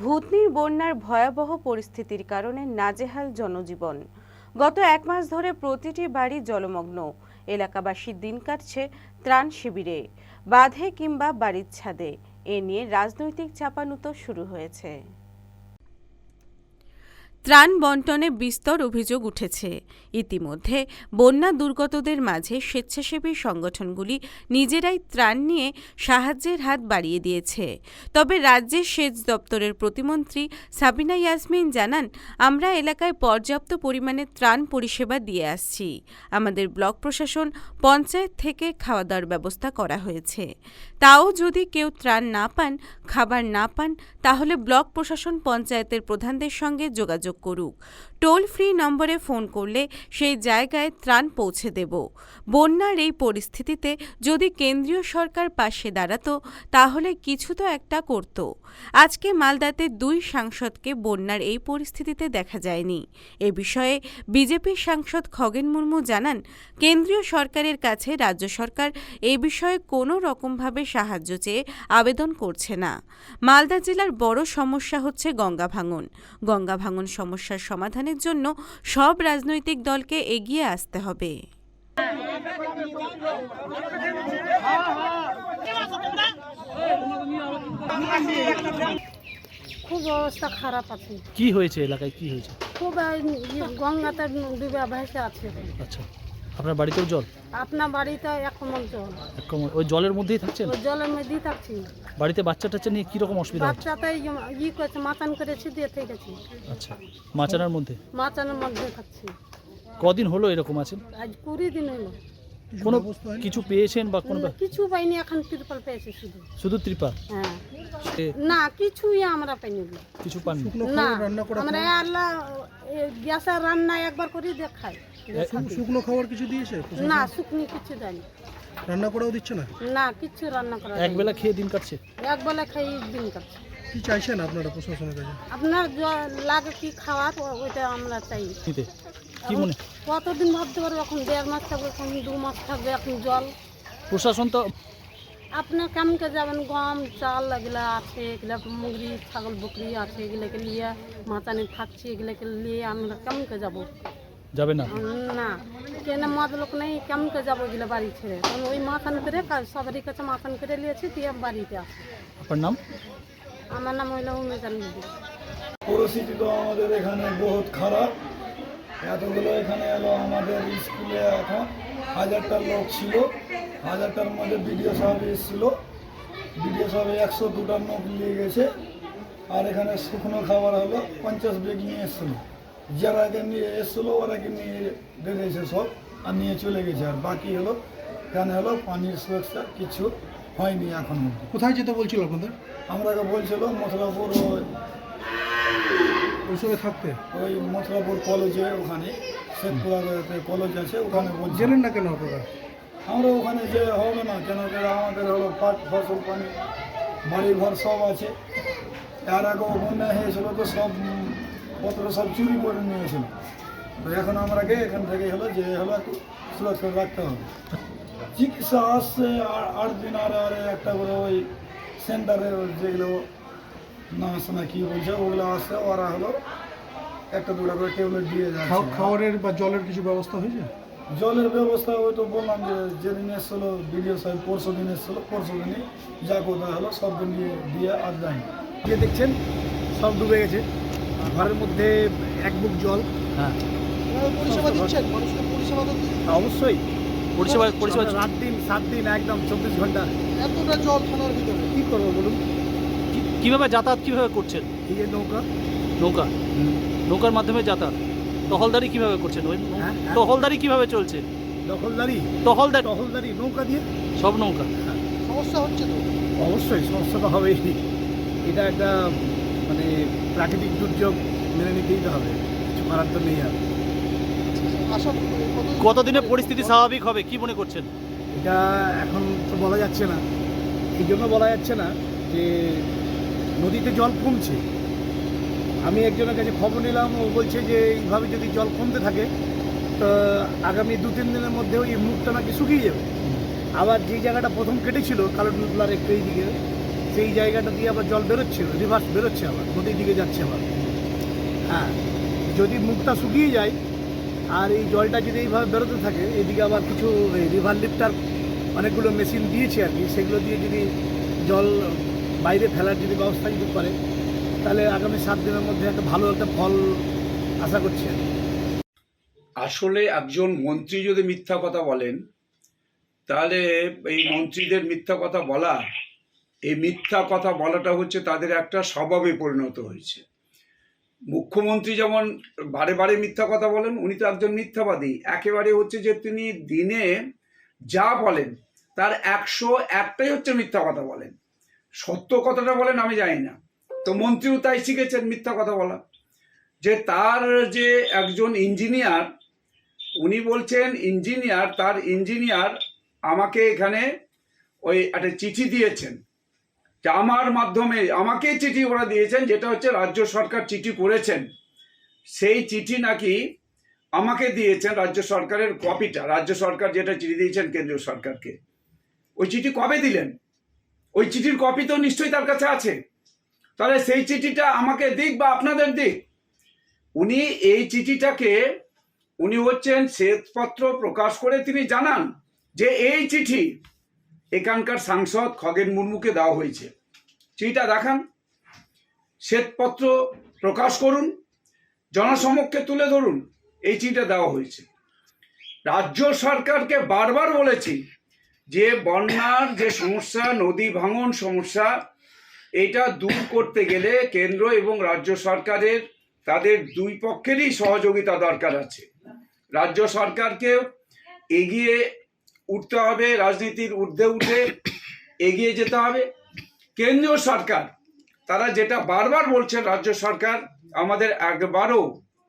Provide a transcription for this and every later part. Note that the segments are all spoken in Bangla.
ভূতনির বন্যার ভয়াবহ পরিস্থিতির কারণে নাজেহাল জনজীবন। গত এক মাস ধরে প্রতিটি বাড়ি জলমগ্ন। এলাকাবাসী দিন কাটছে ত্রাণ শিবিরে, বাঁধে কিংবা বাড়ির ছাদে। এ নিয়ে রাজনৈতিক চাপানুতো শুরু হয়েছে। ত্রাণ বন্টনে বিস্তর অভিযোগ উঠেছে। ইতিমধ্যে বন্যা দুর্গতদের মাঝে স্বেচ্ছাসেবী সংগঠনগুলি নিজেরাই ত্রাণ নিয়ে সাহায্যের হাত বাড়িয়ে দিয়েছে। তবে রাজ্যের সেচ দপ্তরের প্রতিমন্ত্রী সাবিনা ইয়াসমিন জানান, আমরা এলাকায় পর্যাপ্ত পরিমাণে ত্রাণ পরিষেবা দিয়ে আসছি। আমাদের ব্লক প্রশাসন, পঞ্চায়েত থেকে খাওয়া দাওয়ার ব্যবস্থা করা হয়েছে। তাও যদি কেউ ত্রাণ না পান, খাবার না পান, তাহলে ব্লক প্রশাসন পঞ্চায়েতের প্রধানদের সঙ্গে যোগাযোগ করুক। টোল ফ্রি নম্বরে ফোন করলে সেই জায়গায় ত্রাণ পৌঁছে দেব। বন্যার এই পরিস্থিতিতে যদি কেন্দ্রীয় সরকার পাশে দাঁড়াতো, তাহলে কিছু তো একটা করত। আজকে মালদাতে দুই সাংসদকে বন্যার এই পরিস্থিতিতে দেখা যায়নি। এ বিষয়ে বিজেপির সাংসদ খগেন মুর্মু জানান, কেন্দ্রীয় সরকারের কাছে রাজ্য সরকার এ বিষয়ে কোনো রকমভাবে সাহায্য চেয়ে আবেদন করছে না। মালদা জেলার বড় সমস্যা হচ্ছে গঙ্গা ভাঙন। গঙ্গা ভাঙন সমস্যার সমাধানের জন্য সব রাজনৈতিক দলকে এগিয়ে আসতে হবে। খুব অবস্থা খারাপ আছে। কি হয়েছে এলাকায়? কি হয়েছে? খুব গঙ্গাতে ডুবে ভেসে আছে। আচ্ছা। আপনার বাড়িতেও জল? আপনার বাড়িতে এখন জল। এক ওই জলের মধ্যেই থাকছেন? ওই জলের মধ্যেই থাকছি। বাড়িতে বাচ্চা টাচ্চা নিয়ে কীরকম অসুবিধা হচ্ছে? বাচ্চাতে ই করেছে মাচান করেছি দিয়ে থেকে গেছি। আচ্ছা মাচানার মধ্যে? মাচানের মধ্যে থাকছি। কদিন হলো এরকম আছেন? আজ কুড়ি দিন হলো। কোনো কিছু পেয়েছেন বা কোনো কিছু পাইনি এখন তিরপাল পেয়েছি শুধু। শুধু ত্রিপা হ্যাঁ। না কিছুই আমরা পাইনি কিছু পাননি? না আমরা আল্লাহ গ্যাসের রান্না একবার করে দেখাই শুকনো খাবার কিছু দিয়েছে? না শুকনি কিছু দেয়নি। রান্না করেও দিচ্ছে না? না কিছু রান্না করা এক বেলা খেয়ে দিন কাটছে? এক বেলা খাই দিন কাটছে। কি চাইছেন আপনারা প্রশাসনের কাছে? আপনার লাগে কি খাওয়ার ওইটা আমরা চাই। কি মনে? কতদিন ভাবতে পারব এখন দেড় মাস থাকবে এখন দু মাস থাকবে এখন জল। প্রশাসন তো আপনার কেমনকে যাবেন? গম চাল এগুলো আছে এগুলো মুগরি ছাগল বকরি আছে এগুলোকে নিয়ে মাচানি থাকছি এগুলোকে নিয়ে আমরা কেমনকে যাব? যাবে না? না কেন মদ লোক নেই কেমনকে যাব এগুলো বাড়ি ছেড়ে? কারণ ওই মাথান করে সবারই কাছে মাথান করে নিয়েছি দিয়ে বাড়িতে আসি। আপনার নাম? আমার নাম হইল উমেজান বিবি। পরিস্থিতি তো আমাদের এখানে বহুত খারাপ। এতগুলো এখানে এলো আমাদের স্কুলে এখন হাজারটা লোক ছিল। হাজারটার মধ্যে বিডিও সাহেব এসেছিল। বিডিও সাহেব একশো দুটা নোট নিয়ে গেছে। আর এখানে শুকনো খাবার হলো পঞ্চাশ বেগ নিয়ে এসেছিল। যারা আগে নিয়ে এসেছিল ওরাকে নিয়ে বেরিয়েছে সব আর নিয়ে চলে গেছে। আর বাকি হলো এখানে হলো পানির সুরক্ষা কিছু হয়নি এখন। কোথায় যেতে বলছিল আপনাদের? আমরাকে বলছিল মথুরাপুর ওই সময় থাকতে? ওই মথুরাপুর কলেজে ওখানে শেখপুরাতে কলেজ আছে ওখানে জেনেন না কেন আপনারা? আমরা ওখানে যে হবে না কেন কেন আমাদের হলো পাট ফসল পানি বাড়ি ঘর সব আছে। তার আগে বন্যা হয়েছিল তো সব পত্র সব চুরি করে নিয়েছিল। তো এখন আমরাকে এখান থেকে হলো যে হলো একটু সুরক্ষা রাখতে হবে। চিকিৎসা আসছে আ- আট দিন আর আর একটা করে ওই সেন্টারে যেগুলো নার্স না কি বলছে ওগুলো আসছে ওরা হলো একটা দুটা করে ট্যাবলেট দিয়ে যাচ্ছে। খাবারের বা জলের কিছু ব্যবস্থা হয়েছে? জলের ব্যবস্থা ওই তো বললাম যে যেদিন এসেছিল বিডিও সাহেব পরশু দিন এসেছিল পরশু দিনই যা কোথায় হলো সব দিন দিয়ে দিয়ে আর যায়নি। যে দেখছেন সব ডুবে গেছে। ঘরের মধ্যে এক বুক জল। হ্যাঁ। পরিষেবা দিচ্ছেন? মানুষকে পরিষেবা তো অবশ্যই। পরিষেবা পরিষেবা রাত দিন সাত দিন একদম চব্বিশ ঘণ্টা। এতটা জল থানার ভিতরে? কি করব বলুন? কি- কীভাবে যাতায়াত কীভাবে করছেন? এই যে নৌকা। নৌকা? নৌকার মাধ্যমে যাতায়াত। টহলদারি কীভাবে করছেন? ওই নৌ- হ্যাঁ, হ্যাঁ। টহলদারি কীভাবে চলছে? দখলদারি টহলদারি টহলদারি নৌকা দিয়ে? সব নৌকা। সমস্যা হচ্ছে তো? অবশ্যই সমস্যা তো হবেই। এটা একটা মানে প্রাকৃতিক দুর্যোগ মেনে নিতেই তো হবে। কিছু করার তো নেই আর। কতদিনে পরিস্থিতি স্বাভাবিক হবে কি মনে করছেন? এটা এখন তো বলা যাচ্ছে না। এই জন্য বলা যাচ্ছে না যে নদীতে জল কমছে। আমি একজনের কাছে খবর নিলাম ও বলছে যে এইভাবে যদি জল কমতে থাকে তো আগামী দু তিন দিনের মধ্যে ওই মুখটা নাকি শুকিয়ে যাবে। আবার যে জায়গাটা প্রথম কেটেছিল কালো ডুবলার একটু এই দিকে সেই জায়গাটা দিয়ে আবার জল বেরোচ্ছে রিভার্স বেরোচ্ছে আবার, নদীর দিকে যাচ্ছে আবার হ্যাঁ যদি মুখটা শুকিয়ে যায়, আর এই জলটা যদি এইভাবে বেরোতে থাকে, এদিকে আবার কিছু রিভার লিফটার অনেকগুলো মেশিন দিয়েছে আর কি, সেগুলো দিয়ে যদি জল বাইরে ফেলার যদি ব্যবস্থা যদি করে, তাহলে আগামী সাত দিনের মধ্যে একটা ভালো একটা ফল আশা করছি। আসলে একজন মন্ত্রী যদি মিথ্যা কথা বলেন, তাহলে এই মন্ত্রীদের মিথ্যা কথা বলা এই মিথ্যা কথা বলাটা হচ্ছে তাদের একটা স্বভাবে পরিণত হয়েছে। মুখ্যমন্ত্রী যেমন বারে বারে মিথ্যা কথা বলেন, উনি তো একজন মিথ্যাবাদী। একেবারে হচ্ছে যে তিনি দিনে যা বলেন, তার একশো একটাই হচ্ছে মিথ্যা কথা বলেন। সত্য কথাটা বলেন আমি জানি না। তো মন্ত্রীও তাই শিখেছেন মিথ্যা কথা বলা। যে তার যে একজন ইঞ্জিনিয়ার, উনি বলছেন, ইঞ্জিনিয়ার, তার ইঞ্জিনিয়ার আমাকে এখানে ওই একটা চিঠি দিয়েছেন। যে আমার মাধ্যমে আমাকে চিঠি ওরা দিয়েছেন, যেটা হচ্ছে রাজ্য সরকার চিঠি করেছেন। সেই চিঠি নাকি আমাকে দিয়েছেন রাজ্য সরকারের কপিটা রাজ্য সরকার যেটা চিঠি দিয়েছেন কেন্দ্রীয় সরকারকে। ওই চিঠি কবে দিলেন? ওই চিঠির কপি তো নিশ্চয়ই তার কাছে আছে। তাহলে সেই চিঠিটা আমাকে দিক বা আপনাদের দিক। উনি এই চিঠিটাকে, উনি হচ্ছেন শ্বেতপত্র প্রকাশ করে তিনি জানান যে এই চিঠি এখানকার সাংসদ খগেন মুর্মুকে দেওয়া হয়েছে। চিঠিটা দেখান, শ্বেতপত্র প্রকাশ করুন, জনসমক্ষে তুলে ধরুন, এই চিঠিটা দেওয়া হয়েছে। রাজ্য সরকারকে বারবার বলেছি যে বন্যার যে সমস্যা, নদী ভাঙন সমস্যা, এটা দূর করতে গেলে কেন্দ্র এবং রাজ্য সরকারের, তাদের দুই পক্ষেরই সহযোগিতা দরকার আছে। রাজ্য সরকারকে এগিয়ে উঠতে হবে, রাজনীতির ঊর্ধ্বে উঠে এগিয়ে যেতে হবে। কেন্দ্রীয় সরকার, তারা যেটা বারবার বলছেন, রাজ্য সরকার, আমাদের একবারও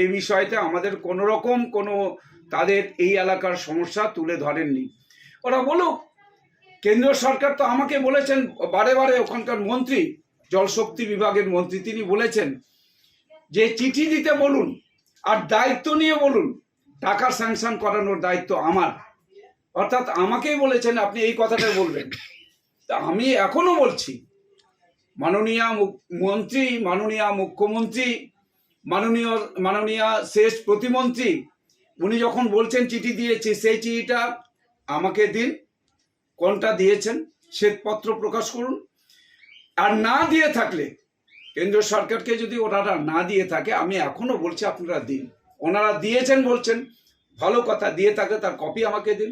এই বিষয়তে আমাদের কোনো রকম কোনো তাদের এই এলাকার সমস্যা তুলে ধরেননি। ওরা বলুক, কেন্দ্রীয় সরকার তো আমাকে বলেছেন, বারে বারে ওখানকার মন্ত্রী জলশক্তি বিভাগের মন্ত্রী, তিনি বলেছেন যে চিঠি দিতে বলুন আর দায়িত্ব নিয়ে বলুন, টাকা স্যাংশন করানোর দায়িত্ব আমার। অর্থাৎ আমাকেই বলেছেন, আপনি এই কথাটা বলবেন। তা আমি এখনও বলছি, মাননীয় মন্ত্রী, মাননীয় মুখ্যমন্ত্রী, মাননীয় মাননীয় শেষ প্রতিমন্ত্রী, উনি যখন বলছেন চিঠি দিয়েছি, সেই চিঠিটা আমাকে দিন, কোনটা দিয়েছেন শ্বেতপত্র প্রকাশ করুন। আর না দিয়ে থাকলে কেন্দ্রীয় সরকারকে যদি ওনারা না দিয়ে থাকে, আমি এখনও বলছি আপনারা দিন। ওনারা দিয়েছেন বলছেন ভালো কথা দিয়ে থাকে তার কপি আমাকে দিন।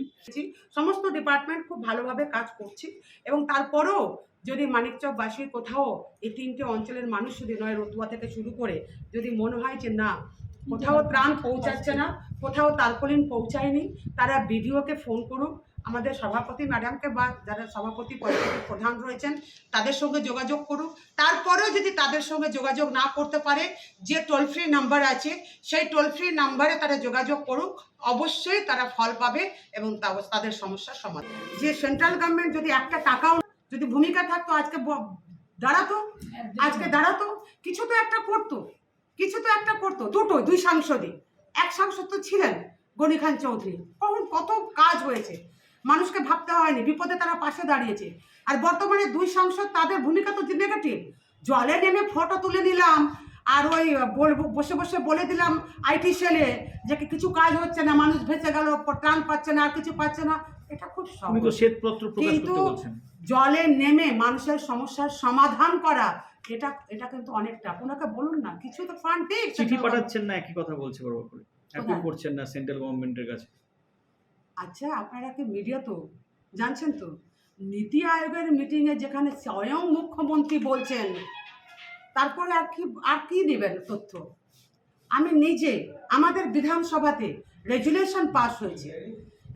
সমস্ত ডিপার্টমেন্ট খুব ভালোভাবে কাজ করছি এবং তারপরেও যদি মানিকচকবাসীর কোথাও এই তিনটে অঞ্চলের মানুষ যদি নয়, রতুয়া থেকে শুরু করে যদি মনে হয় যে না, কোথাও ত্রাণ পৌঁছাচ্ছে না, কোথাও তারপলিন পৌঁছায়নি, তারা বিডিওকে ফোন করুক। আমাদের সভাপতি ম্যাডামকে বা যারা সভাপতি পঞ্চায়েতের প্রধান রয়েছেন, তাদের সঙ্গে যোগাযোগ করুক। তারপরেও যদি তাদের সঙ্গে যোগাযোগ না করতে পারে, যে টোল ফ্রি নাম্বার আছে, সেই টোল ফ্রি নাম্বারে তারা যোগাযোগ করুক, অবশ্যই তারা ফল পাবে এবং তাদের সমস্যার সমাধান। যে সেন্ট্রাল গভর্নমেন্ট যদি একটা টাকাও যদি ভূমিকা থাকতো, আজকে দাঁড়াতো আজকে দাঁড়াতো, কিছু তো একটা করতো, কিছু তো একটা করতো দুটো দুই সাংসদে এক সাংসদ তো ছিলেন গনি খান চৌধুরী। কখন কত কাজ হয়েছে, মানুষকে ভাবতে হয়নি, বিপদে তারা পাশে দাঁড়িয়েছে। আর বর্তমানে দুই সাংসদ তাদের ভূমিকা তো নেগেটিভ জলে নেমে ফটো তুলে নিলাম আর ওই বসে বসে বলে দিলাম আইটি সেলে যে কিছু কাজ হচ্ছে না মানুষ ভেসে গেল ত্রাণ পাচ্ছে না আর কিছু পাচ্ছে না এটা খুব কিন্তু জলে নেমে মানুষের সমস্যার সমাধান করা এটা এটা কিন্তু অনেকটা ওনাকে বলুন না কিছু তো ফান্ড চিঠি পাঠাচ্ছেন না একই কথা বলছে বারবার করে। কোথায়? করছেন না সেন্ট্রাল গভর্নমেন্টের কাছে। আচ্ছা আপনারা কি মিডিয়া তো জানছেন তো? নীতি আয়োগের মিটিংয়ে যেখানে স্বয়ং মুখ্যমন্ত্রী বলছেন, তারপরে আর কি আর কি দেবেন তথ্য? আমি নিজে, আমাদের বিধানসভাতে রেজুলেশন পাস হয়েছে।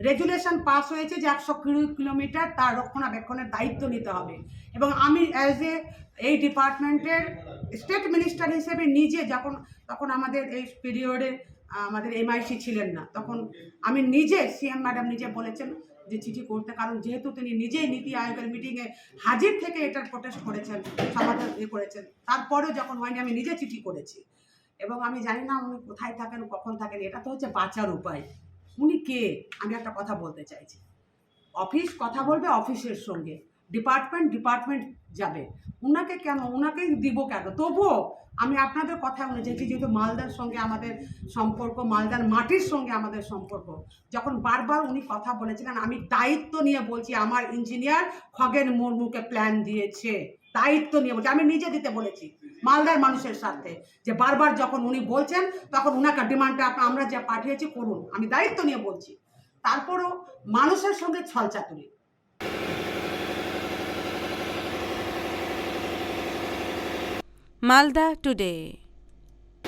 রেজুলেশন পাস হয়েছে যে একশো কুড়ি কিলোমিটার তার রক্ষণাবেক্ষণের দায়িত্ব নিতে হবে। এবং আমি অ্যাজ এ এই ডিপার্টমেন্টের স্টেট মিনিস্টার হিসেবে নিজে যখন, তখন আমাদের এই পিরিয়ডে আমাদের এমআইসি ছিলেন না, তখন আমি নিজে সিএম ম্যাডাম নিজে বলেছেন যে চিঠি করতে কারণ যেহেতু তিনি নিজেই নীতি আয়োগের মিটিংয়ে হাজির থেকে এটার প্রোটেস্ট করেছেন সমাধান ইয়ে করেছেন, তারপরেও যখন হয়নি আমি নিজে চিঠি করেছি। এবং আমি জানি না উনি কোথায় থাকেন, কখন থাকেন, এটা তো হচ্ছে বাঁচার উপায়। উনি কে? আমি একটা কথা বলতে চাইছি। অফিস কথা বলবে অফিসের সঙ্গে। ডিপার্টমেন্ট ডিপার্টমেন্ট যাবে। ওনাকে কেন? উনাকেই দিব কেন? তবুও আমি আপনাদের কথা অনুযায়ী যেহেতু মালদার সঙ্গে আমাদের সম্পর্ক, মালদার মাটির সঙ্গে আমাদের সম্পর্ক, যখন বারবার উনি কথা বলেছিলেন, আমি দায়িত্ব নিয়ে বলছি, আমার ইঞ্জিনিয়ার খগেন মুর্মুকে প্ল্যান দিয়েছে। দায়িত্ব নিয়ে বলছি, আমি নিজে দিতে বলেছি, মালদার মানুষের স্বার্থে, যে বারবার যখন উনি বলছেন, তখন উনাকে ডিমান্ডটা আমরা যা পাঠিয়েছি, করুন। আমি দায়িত্ব নিয়ে বলছি। তারপরও মানুষের সঙ্গে ছলচাতুরি। মালদা টুডে